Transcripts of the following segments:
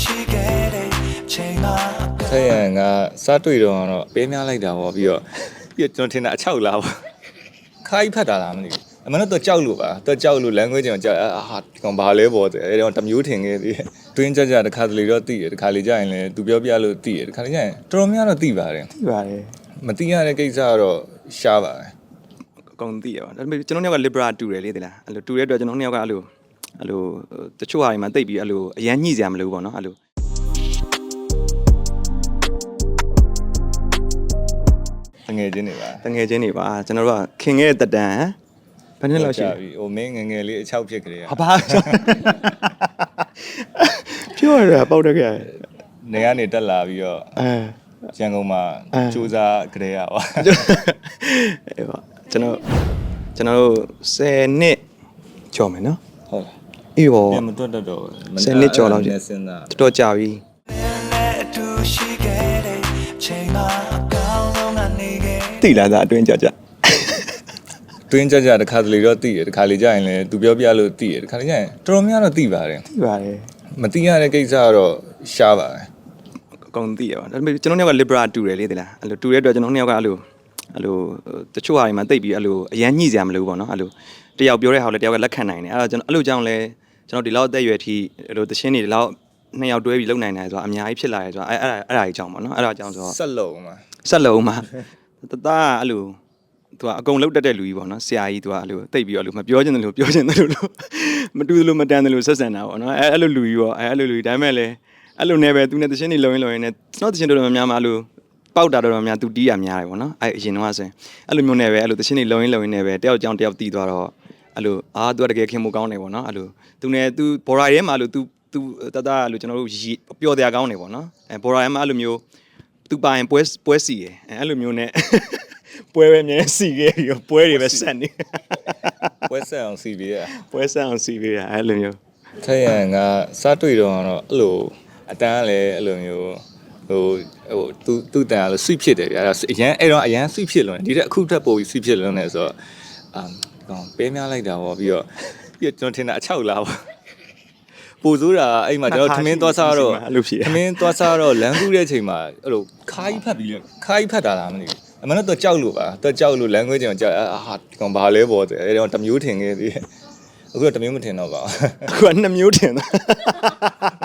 ရှိခဲ့တဲ့ချိန်မှာဆက်ရန်ကစားတွေ့တော့ကတော့ပေးများလိုက်တာပေါ့ပြီးတော့ပြီးတော့ကျွန်တော်ထင်တာအချောက်လားပေါ့ခိုင်းဖတ်တာလားမသိဘူးအမှန်တော့ကြောက်လို့ပါတော့ကြောက်လို့ language ကိုကြောက်အာဟာဒီကောင်ဘာလဲပေါ့တဲ့အဲတော့တမျိုးထင်ခဲ့သေးတယ်တွင်းကြကြတစ်ခါတလေတော့သိတယ်တစ်ခါလေကြာရင်လည်းသူပြောပြလို့သိတယ်တစ်ခါလေကြာရင်တော်တော်များတော့သိပါတယ်သိပါတယ်မသိရတဲ့ကိစ္စကတော့ရှားပါတယ်အကုန်သိရပါဒါပေမဲ့ကျွန်တော်တို့က libra တူတယ်လေဒီလားအဲ့လိုတူတဲ့အတွက်ကျွန်တော်တို့ကအဲ့လို အဲ့လိုတချို့ဟာတွေမှာတိတ်ပြီးအဲ့လိုအရန်ညှိစရာမလိုဘူးပေါ့နော်အဲ့လိုတငယ်ချင်းတွေပါတငယ်ချင်းတွေပါကျွန်တော်တို့ကခင်ခဲ့တဲ့တက်တန်ဘယ်နှစ်လောက်ရှိလဲပြီဟိုမင်းငယ်ငယ်လေးအချောက်ဖြစ်ကြတယ်ဟာဘာပြောရတာပေါက်တက်ခဲ့နေကနေတက်လာပြီးတော့အဲရန်ကုန်မှာအဲစူးစားကြရပါအဲ့ပါကျွန်တော်ကျွန်တော်တို့10နှစ်ကျော်မယ်နော်ဟုတ်လား အေးဘောပြန်မတွတ်တတ်တော့ဆယ်နှစ်ကျော်လောက်ရှိနေစဉ်းစားတော်တော်ကြာပြီနဲ့အတူရှိခဲ့တဲ့ချိန်မှာအကောင်းဆုံးကနေခဲ့တိလာတာအတွင်းကြာကြာတွင်းကြကြတစ်ခါတလေတော့သိတယ်တစ်ခါလေကြာရင်လည်းသူပြောပြလို့သိတယ်တစ်ခါလေကြာရင်တော်တော်များတော့သိပါတယ်သိပါတယ်မသိရတဲ့ကိစ္စကတော့ရှားပါတယ်အကုန်သိရပါဒါပေမဲ့ကျွန်တော်တို့က libra တူတယ်လေဒီလားအဲ့လိုတူတဲ့အတွက်ကျွန်တော်တို့ကအဲ့လိုအဲ့လိုတချို့ဟာတွေမှာတိတ်ပြီးအဲ့လိုအရန်ညှိစရာမလိုဘူးပေါ့နော်အဲ့လိုတယောက်ပြောတဲ့ဟာကိုလည်းတယောက်ကလက်ခံနိုင်တယ်အဲ့တော့ကျွန်တော်အဲ့လိုကြောင့်လဲ ကျွန်တော်ဒီလောက်အသက်အရွယ်ထိအဲ့လိုတခြင်းတွေဒီလောက်နှစ်ယောက်တွဲပြီးလုံနိုင်တယ်ဆိုတာအများကြီးဖြစ်လာတယ်ဆိုတာအဲ့အဲ့ဒါအဲ့ဒါကြီးကြောင့်ပေါ့နော်အဲ့ဒါကြောင့်ဆိုတော့ဆက်လုံးမှာဆက်လုံးမှာတသားကအဲ့လိုသူကအကုန်လုံးတက်တဲ့လူကြီးပေါ့နော်ဆရာကြီးသူကအဲ့လိုတိတ်ပြီးတော့အဲ့လိုမပြောချင်တယ်လို့ပြောချင်တယ်လို့လို့မတူတယ်လို့မတန်တယ်လို့ဆက်ဆံတာပေါ့နော်အဲ့အဲ့လိုလူကြီးပေါ့အဲ့အဲ့လိုလူကြီးဒါပေမဲ့လည်းအဲ့လိုနဲ့ပဲသူနဲ့တခြင်းတွေလုံရင်းလုံရင်းနဲ့ကျွန်တော်တခြင်းတော်တော်များများလို့ပေါက်တာတော်တော်များသူတီးရများတယ်ပေါ့နော်အဲ့အရင်တော့ဆိုရင်အဲ့လိုမျိုးနဲ့ပဲအဲ့လိုတခြင်းတွေလုံရင်းလုံရင်းနဲ့ပဲတယောက်ကြောင်တယောက်တီးသွားတော့ အဲ့လိုအာသူကတကယ်ခင်မှုကောင်းတယ်ပေါ့နော်အဲ့လိုသူနဲ့သူဘော်ရာရဲမှာလို့သူသူတတအဲ့လိုကျွန်တော်တို့ရီပျော်တရားကောင်းတယ်ပေါ့နော်အဲဘော်ရာရဲမှာအဲ့လိုမျိုးသူပါရင်ပွဲပွဲစီရယ်အဲအဲ့လိုမျိုးနဲ့ပွဲပဲမြဲစီခဲ့ပြီးတော့ပွဲတွေပဲဆက်နေပွဲဆက်အောင်စီပြီးရပွဲဆက်အောင်စီပေးတာအဲ့လိုမျိုးဆက်ရန်ကစားတွေ့တော့ကတော့အဲ့လိုအတန်းကလည်းအဲ့လိုမျိုးဟိုဟိုသူသူတန်ကလည်းဆွဖြစ်တယ်ဗျာအဲ့ဒါအရန်အဲ့တော့အရန်ဆွဖြစ်လွန်ဒီတက်အခုထပ်ပို့ပြီးဆွဖြစ်လွန်နေဆိုတော့အမ် ကောင်ပေးများလိုက်တာပေါ့ပြီးတော့ပြီးတော့ကျွန်တော်ထင်တာအချောက်လားပေါ့ပူစိုးတာအဲ့မှာကျွန်တော်ထမင်းသွားစားတော့အဲ့လိုဖြစ်ထမင်းသွားစားတော့လမ်းကူးတဲ့အချိန်မှာအဲ့လိုခါးကြီးဖတ်ပြီးတော့ခါးကြီးဖတ်တာလားမသိဘူးအမှန်တော့ကြောက်လို့ပါတော့ကြောက်လို့ language ကိုကြောက်အာဟာဒီကောင်ဘာလဲပေါ့တဲ့အဲ့တော့တမျိုးထင်ခဲ့သေးတယ်အခုတော့တမျိုးမထင်တော့ပါဘူးအခုကနှစ်မျိုးတင်တာ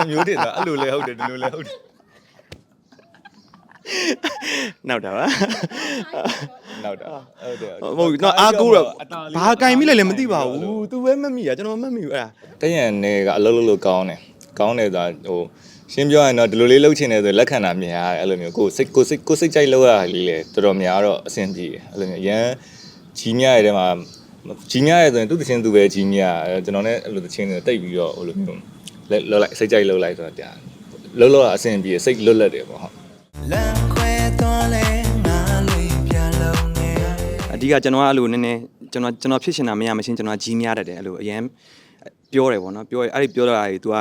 အမျိုးတင်တာအဲ့လိုလဲဟုတ်တယ်ဒီလိုလဲဟုတ်တယ် နောက်တာပါနောက်တာဟုတ်တယ်မဟုတ်ဘူးတော့အားကိုးတော့ဘာကင်မိလဲလည်းမသိပါဘူး तू ပဲမတ်မိရကျွန်တော်မမတ်မိဘူးအဲ့ဒါတရံနေကအလုံးလုံးလို့ကောင်းတယ်ကောင်းတယ်ဆိုတာဟိုရှင်းပြောရင်တော့ဒီလိုလေးလှုပ်ချင်တယ်ဆိုလက်ခံတာမြင်ရတယ်အဲ့လိုမျိုးကိုယ်စိတ်ကိုယ်စိတ်ကိုယ်စိတ်ကြိုက်လှုပ်ရတာလေးလေတော်တော်များတော့အဆင်ပြေတယ်အဲ့လိုမျိုးရန်ကြီးမြရဲ့တဲမှာကြီးမြရဲ့ဆိုရင်သူ့တချင်းသူပဲကြီးမြအဲ့ကျွန်တော်နဲ့အဲ့လိုတချင်းတွေတိတ်ပြီးတော့ဟိုလိုမျိုးလက်လှုပ်လိုက်စိတ်ကြိုက်လှုပ်လိုက်ဆိုတော့တရားလှုပ်လို့အဆင်ပြေစိတ်လွတ်လပ်တယ်ပေါ့ဟုတ် လမ်းခွဲသွားလဲငါလေးပြန်လုံးနေအဓိကကျွန်တော်ကအဲ့လိုနည်းနည်းကျွန်တော်ကျွန်တော်ဖြစ်ချင်တာမရမချင်းကျွန်တော်ကြီးများတတ်တယ်အဲ့လိုအရင်ပြောတယ်ပေါ့နော်ပြောရအဲ့ဒီပြောတာကြီး तू က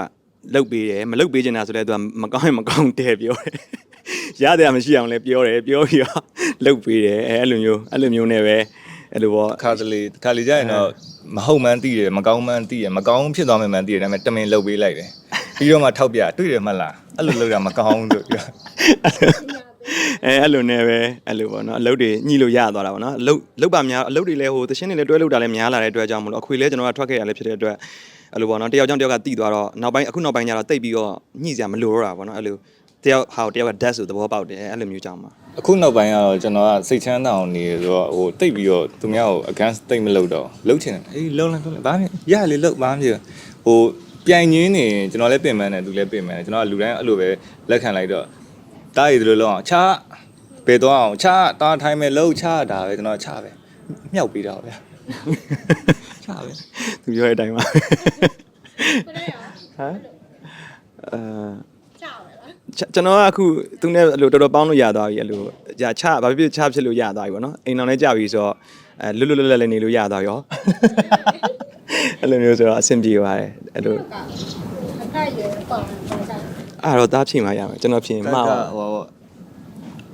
လုတ်ပေးတယ်မလုတ်ပေးချင်တာဆိုလဲ तू ကမကောင်းရင်မကောင်းတယ်ပြောတယ်ရတယ်မရှိအောင်လဲပြောတယ်ပြောပြီးတော့လုတ်ပေးတယ်အဲ့လိုမျိုးအဲ့လိုမျိုးနဲ့ပဲအဲ့လိုပေါ့ခါတလေခါလေကြရင်တော့မဟုတ်မှန်းသိတယ်မကောင်းမှန်းသိတယ်မကောင်းဖြစ်သွားမှန်းသိတယ်ဒါပေမဲ့တမင်လှုပ်ပေးလိုက်တယ် ပြီးတော့မှထောက်ပြတွေ့တယ်မလားအဲ့လိုလုပ်တာမကောင်းဘူးလို့ပြောအဲအဲ့လိုနဲ့ပဲအဲ့လိုပေါ့နော်အလုပ်တွေညှိလို့ရသွားတာပေါ့နော်အလုပ်လုပ်ပါများအလုပ်တွေလည်းဟိုတရှင်းတွေလည်းတွဲလုပ်တာလည်းများလာတဲ့အတွက်ကြောင့်မလို့အခွေလည်းကျွန်တော်ကထွက်ခဲ့ရလည်းဖြစ်တဲ့အတွက်အဲ့လိုပေါ့နော်တယောက်ကြောင့်တယောက်ကတိသွားတော့နောက်ပိုင်းအခုနောက်ပိုင်းကျတော့တိတ်ပြီးတော့ညှိစရာမလိုတော့တာပေါ့နော်အဲ့လိုတယောက်ဟာတယောက်က desk ဆိုသဘောပေါက်တယ်အဲ့လိုမျိုးကြောင့်ပါအခုနောက်ပိုင်းကတော့ကျွန်တော်ကစိတ်ချမ်းသာအောင်နေဆိုတော့ဟိုတိတ်ပြီးတော့သူများကို against တိတ်မလုပ်တော့လှုပ်ချင်တယ်အေးလှုပ်လိုက်လှုပ်လိုက်ဘာမှရလေလှုပ်ဘာမှမဖြစ်ဟို ပြိုင်ရင်းနေကျွန်တော်လည်းပြင်ပန်းတယ်သူလည်းပြင်ပန်းတယ်ကျွန်တော်ကလူတိုင်းအဲ့လိုပဲလက်ခံလိုက်တော့တားရည်ဒီလိုလောက်အောင်ချားပေတော့အောင်ချားတားထိုင်းမဲ့လှုပ်ချားတာပဲကျွန်တော်ချားပဲမြောက်ပြီးတော့ဗျာချားပဲသူပြောတဲ့အတိုင်းပါဘယ်နဲ့ရောဟမ်အဲကြောက်ရလားကျွန်တော်ကအခုသူနဲ့အဲ့လိုတော်တော်ပေါင်းလို့ရသွားပြီအဲ့လိုကြာချဘာဖြစ်ဖြစ်ချဖြစ်လို့ရသွားပြီပေါ့နော်အိမ်တော်လည်းကြာပြီဆိုတော့အဲလွတ်လွတ်လပ်လပ်လည်းနေလို့ရသွားရော အဲ့လိုမျိုးဆိုတော့အဆင်ပြေပါတယ်အဲ့လိုအခိုက်ရွယ်ပေါ့ပေါ့ကြတယ်အဲ့တော့တားဖြေမှရမယ်ကျွန်တော်ဖြေမှားပါဟို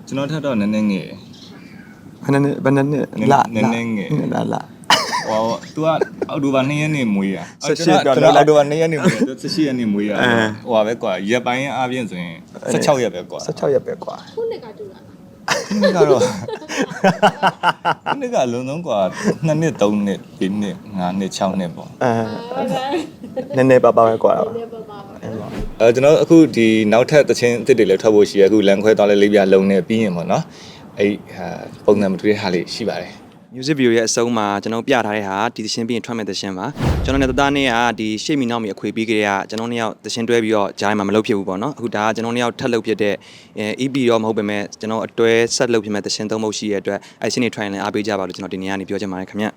ကျွန်တော်ထက်တော့နည်းနည်းငယ်ဘယ်နဲ့ဘယ်နဲ့နည်းလာနည်းနည်းငယ်လာလာဟို तू ကအောက်တိုဘာ2ရက်နေ့မွေးရ18ကျွန်တော့တော်လောက်လိုက်အောက်တိုဘာ2ရက်နေ့မွေးရသူ18ရက်နေ့မွေးရအဲဟိုပါပဲကွာရက်ပိုင်းအားဖြင့်ဆိုရင်16ရက်ပဲကွာ16ရက်ပဲကွာခုနှစ်ကတူလာတာ ဒီနေ့ကတော့ဒီနေ့ကအလုံးဆုံးကွာ2နှစ်3နှစ်4နှစ်5နှစ်6နှစ်ပေါ့အဲဟုတ်ကဲ့နည်းနည်းပါပါပဲကွာပါလည်းပါပါပါအဲကျွန်တော်အခုဒီနောက်ထပ်တချင်းအစ်စ်တွေလည်းထွက်ဖို့ရှိရအခုလန်ခွဲသွားလဲလေးပြလုံးနေပြီးရင်ပေါ့နော်အဲ့ဟာပုံစံမတူတဲ့ဟာလေးရှိပါတယ် music video ရဲ့အဆုံးမှာကျွန်တော်ပြထားတဲ့ဟာဒီသရှင်ပြီးရင်ထွက်မဲ့သရှင်ပါကျွန်တော်နဲ့တသားနဲ့ကဒီရှေ့မီနောက်မီအခွေပြီးကြတဲ့ကကျွန်တော်နှစ်ယောက်သရှင်တွဲပြီးတော့ဂျားမှာမလုပ်ဖြစ်ဘူးပေါ့နော်အခုဒါကကျွန်တော်နှစ်ယောက်ထပ်လုပ်ဖြစ်တဲ့ EP တော့မဟုတ်ပေမဲ့ကျွန်တော်အတွဲဆက်လုပ်ဖြစ်မဲ့သရှင်သုံးပုတ်ရှိရဲ့အတွက်အဲ့ရှင်းနေ try ရင်လည်းအားပေးကြပါလို့ကျွန်တော်ဒီနေ့ကနေပြောချင်ပါတယ်ခင်ဗျ